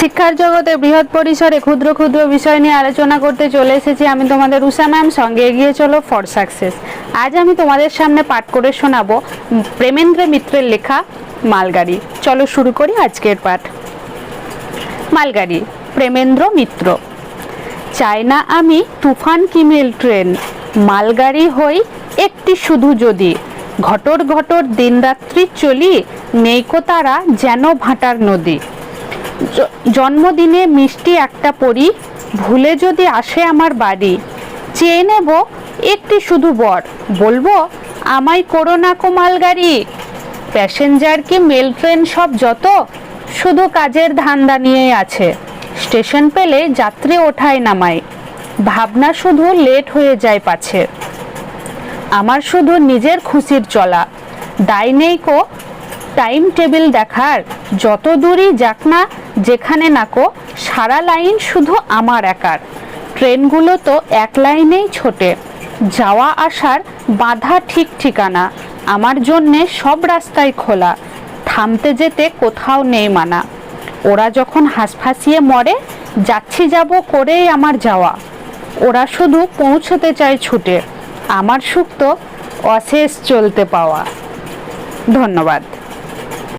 শিক্ষার জগতে বৃহৎ পরিসরে ক্ষুদ্র ক্ষুদ্র বিষয় নিয়ে আলোচনা করতে চলে এসেছি আমি তোমাদের উষা ম্যাম, সঙ্গে এগিয়ে চলো ফর সাকসেস। আজ আমি তোমাদের সামনে পাঠ করে শোনাবো প্রেমেন্দ্র মিত্রের লেখা মালগাড়ি। চলো শুরু করি আজকের পাঠ। মালগাড়ি, প্রেমেন্দ্র মিত্র। চাই না আমি তুফান কিমেল ট্রেন, মালগাড়ি হই একটি শুধু যদি। ঘটর ঘটর দিনরাত্রি চলি, নেইকো তারা যেন ভাটার নদী। জন্মদিনে মিষ্টি একটা পরি ভুলে যদি আসে আমার বাড়ি, চেয়ে নেব একটি শুধু বর। বলব, আমায় করো না কো মালগাড়ি প্যাসেঞ্জার কি মেল ট্রেন সব যত? শুধু কাজের ধান্দা নিয়েই আছে। স্টেশন পেলে যাত্রী ওঠায় নামায়। ভাবনা শুধু লেট হয়ে যায় পাছে। আমার শুধু নিজের খুশির চলা। দায় নেই কো, টাইম টেবিল দেখার। যত দূরই যাক না যেখানে নাকো, সারা লাইন শুধু আমার একার। ট্রেনগুলো তো এক লাইনেই ছোটে। যাওয়া আসার বাধা ঠিক ঠিকানা। আমার জন্যে সব রাস্তায় খোলা। থামতে যেতে কোথাও নেই মানা। ওরা যখন হাঁসফাঁসিয়ে মরে, যাচ্ছি যাব করেই আমার যাওয়া। ওরা শুধু পৌঁছতে চায় ছুটে। আমার সুখ তো অশেষ চলতে পাওয়া। ধন্যবাদ।